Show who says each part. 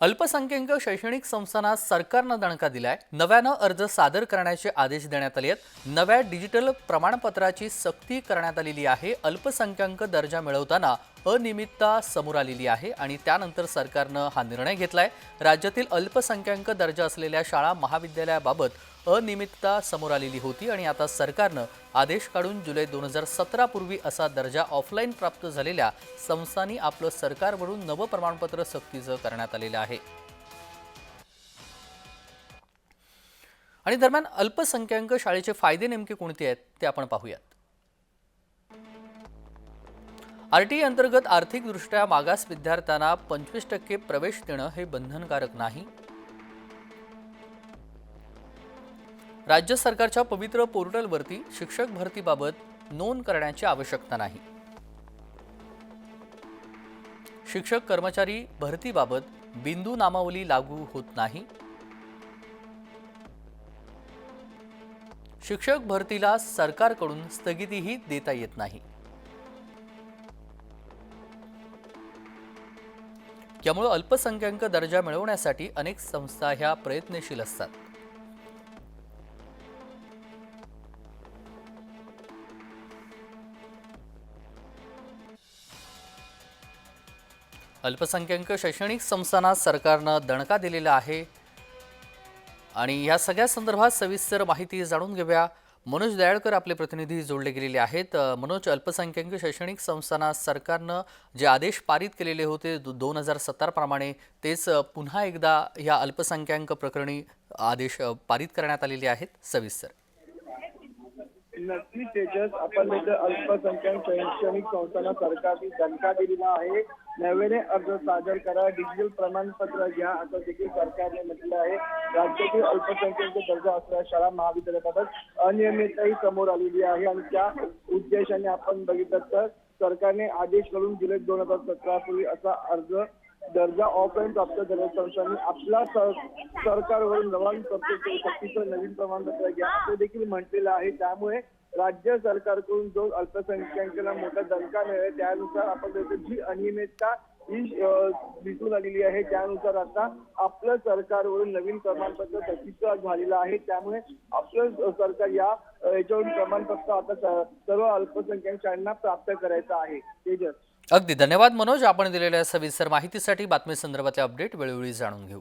Speaker 1: अल्पसंख्याक शैक्षणिक संस्थांना सरकारनं दणका दिलाय. नव्यानं अर्ज सादर करण्याचे आदेश देण्यात आले आहेत. नव्या डिजिटल प्रमाणपत्राची सक्ती करण्यात आलेली आहे. अल्पसंख्याक दर्जा मिळवताना अनियमितता समोर आलेली आहे आणि त्यानंतर सरकारनं हा निर्णय घेतलाय. राज्यातील अल्पसंख्याक दर्जा असलेल्या शाळा महाविद्यालयाबाबत अनियमितता समोर आलेली होती आणि आता सरकारनं आदेश काढून जुलै दोन हजार सतरापूर्वी असा दर्जा ऑफलाईन प्राप्त झालेल्या संस्थांनी आपलं सरकारवरून नवं प्रमाणपत्र सक्तीचं करण्यात आलेलं आहे. आणि दरम्यान अल्पसंख्याक शाळेचे फायदे नेमके कोणते आहेत ते आपण पाहूयात. आर टी अंतर्गत आर्थिकदृष्ट्या मागास विद्यार्थ्यांना पंचवीस टक्के प्रवेश देणं हे बंधनकारक नाही. राज्य सरकारच्या पवित्र पोर्टलवरती शिक्षक भरतीबाबत नोंद करण्याची आवश्यकता नाही. शिक्षक कर्मचारी भरतीबाबत बिंदू नामावली लागू होत नाही. शिक्षक भरतीला सरकारकडून स्थगितीही देता येत नाही. यामुळे अल्पसंख्याक दर्जा मिळवण्यासाठी अनेक संस्था ह्या प्रयत्नशील असतात. अल्पसंख्याक शैक्षणिक संस्थांना सरकारनं दणका दिलेला आहे. आणि या सगळ्या संदर्भात सविस्तर माहिती जाणून घेऊया. मनोज दयाळकर आपले प्रतिनिधी जोडले गेलेले आहेत. मनोज अल्पसंख्याक शैक्षणिक संस्थांना सरकारनं जे आदेश पारित केलेले होते दोन हजार सत्तरप्रमाणे तेच पुन्हा एकदा या अल्पसंख्याक प्रकरणी आदेश पारित करण्यात आलेले आहेत. सविस्तर.
Speaker 2: नक्की तेजस आपण अल्पसंख्याक शैक्षणिक संस्थांना सरकारने दणका दिलेला आहे. नव्याने अर्ज सादर करा. डिजिटल प्रमाणपत्र घ्या. असं देखील सरकारने म्हटलं आहे. राज्यातील अल्पसंख्याक दर्जा असलेल्या शाळा महाविद्यालयाबाबत अनियमितताही समोर आलेली आहे. आणि त्या उद्देशाने आपण बघितलं तर सरकारने आदेश करून जुलै दोन हजार सतरा पूर्वी असा अर्ज दर्जा ऑफलाईन प्राप्त झालेल्या संस्थांनी आपला सर- सरकारवरून नवान सक्तीचं नवीन प्रमाणपत्र घ्या असं देखील म्हटलेलं आहे. त्यामुळे राज्य सरकारकडून जो अल्पसंख्याकांना मोठा दणका मिळेल त्यानुसार आपण जी अनियमितता ही दिसून आलेली आहे त्यानुसार आता आपलं सरकारवरून नवीन प्रमाणपत्र सक्तीचं झालेलं आहे. त्यामुळे आपलं सरकार या याच्यावरून प्रमाणपत्र आता सर्व अल्पसंख्याक शाळांना प्राप्त करायचं आहे. तेजस.
Speaker 1: अगदी धन्यवाद मनोज. आपण दिलेल्या सविस्तर माहितीसाठी बातमी संदर्भातले अपडेट वेळोवेळी जाणून घेऊ.